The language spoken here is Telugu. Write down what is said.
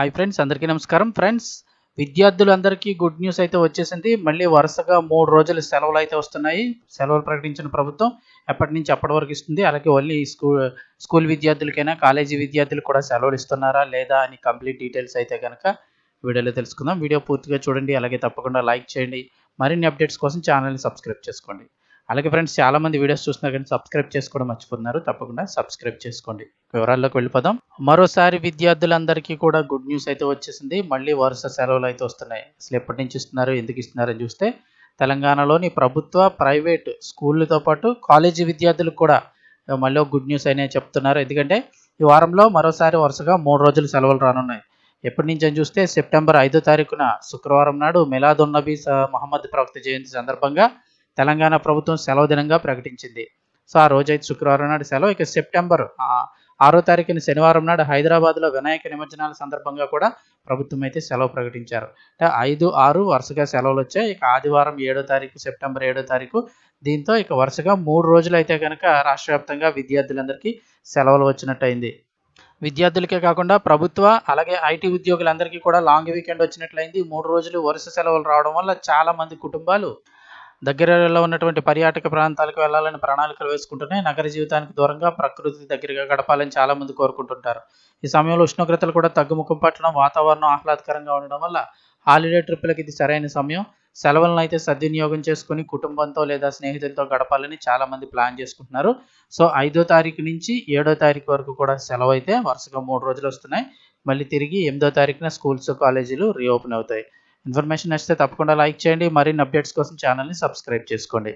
హాయ్ ఫ్రెండ్స్ అందరికీ నమస్కారం. ఫ్రెండ్స్ విద్యార్థులందరికీ గుడ్ న్యూస్ అయితే వచ్చేసింది. మళ్ళీ వరుసగా మూడు రోజులు సెలవులు అయితే వస్తున్నాయి. సెలవులు ప్రకటించిన ప్రభుత్వం ఎప్పటి నుంచి అప్పటి వరకు ఇస్తుంది? అలాగే ఓన్లీ స్కూల్ స్కూల్ విద్యార్థులకైనా కాలేజీ విద్యార్థులు కూడా సెలవులు ఇస్తున్నారా లేదా అని కంప్లీట్ డీటెయిల్స్ అయితే కనుక వీడియోలో తెలుసుకుందాం. వీడియో పూర్తిగా చూడండి. అలాగే తప్పకుండా లైక్ చేయండి. మరిన్ని అప్డేట్స్ కోసం ఛానల్ని సబ్స్క్రైబ్ చేసుకోండి. అలాగే ఫ్రెండ్స్ చాలా మంది వీడియోస్ చూస్తున్నారు కానీ సబ్స్క్రైబ్ చేసుకోవడం మర్చిపోతున్నారు. తప్పకుండా సబ్స్క్రైబ్ చేసుకోండి. వివరాల్లోకి వెళ్ళిపోదాం. మరోసారి విద్యార్థులందరికీ కూడా గుడ్ న్యూస్ అయితే వచ్చేసింది. మళ్ళీ వరుస సెలవులు అయితే వస్తున్నాయి. అసలు ఎప్పటి నుంచి ఇస్తున్నారు ఎందుకు ఇస్తున్నారు అని చూస్తే తెలంగాణలోని ప్రభుత్వ ప్రైవేట్ స్కూళ్ళతో పాటు కాలేజీ విద్యార్థులకు కూడా మళ్ళీ గుడ్ న్యూస్ అయినా చెప్తున్నారు. ఎందుకంటే ఈ వారంలో మరోసారి వరుసగా మూడు రోజులు సెలవులు రానున్నాయి. ఎప్పటి నుంచి అని చూస్తే సెప్టెంబర్ ఐదో తారీఖున శుక్రవారం నాడు మిలాదున్నబీ మహమ్మద్ ప్రవక్త జయంతి సందర్భంగా తెలంగాణ ప్రభుత్వం సెలవు దినంగా ప్రకటించింది. సో ఆ రోజు అయితే శుక్రవారం నాడు సెలవు. ఇక సెప్టెంబర్ ఆరో తారీఖున శనివారం నాడు హైదరాబాద్లో వినాయక నిమజ్జనాల సందర్భంగా కూడా ప్రభుత్వం అయితే సెలవు ప్రకటించారు. అంటే ఐదు ఆరు వరుసగా సెలవులు వచ్చాయి. ఇక ఆదివారం ఏడో తారీఖు సెప్టెంబర్ ఏడో తారీఖు దీంతో ఇక వరుసగా మూడు రోజులు అయితే కనుక రాష్ట్ర వ్యాప్తంగా విద్యార్థులందరికీ సెలవులు వచ్చినట్టు అయింది విద్యార్థులకే కాకుండా ప్రభుత్వ అలాగే ఐటీ ఉద్యోగులందరికీ కూడా లాంగ్ వీకెండ్ వచ్చినట్లయింది. మూడు రోజులు వరుస సెలవులు రావడం వల్ల చాలా మంది కుటుంబాలు దగ్గరలో ఉన్నటువంటి పర్యాటక ప్రాంతాలకు వెళ్ళాలని ప్రణాళికలు వేసుకుంటున్నాయి. నగర జీవితానికి దూరంగా ప్రకృతి దగ్గరగా గడపాలని చాలామంది కోరుకుంటుంటారు. ఈ సమయంలో ఉష్ణోగ్రతలు కూడా తగ్గుముఖం పట్టడం వాతావరణం ఆహ్లాదకరంగా ఉండడం వల్ల హాలిడే ట్రిప్లకి ఇది సరైన సమయం. సెలవులను అయితే సద్వినియోగం చేసుకుని కుటుంబంతో లేదా స్నేహితులతో గడపాలని చాలామంది ప్లాన్ చేసుకుంటున్నారు. సో ఐదో తారీఖు నుంచి ఏడో తారీఖు వరకు కూడా సెలవు అయితే వరుసగా మూడు రోజులు వస్తున్నాయి. మళ్ళీ తిరిగి ఎనిమిదో తారీఖున స్కూల్స్ కాలేజీలు రీఓపెన్ అవుతాయి. ఇన్ఫర్మేషన్ నచ్చితే తప్పకుండా లైక్ చేయండి. మరిన్ని అప్డేట్స్ కోసం ఛానల్ని సబ్స్క్రైబ్ చేసుకోండి.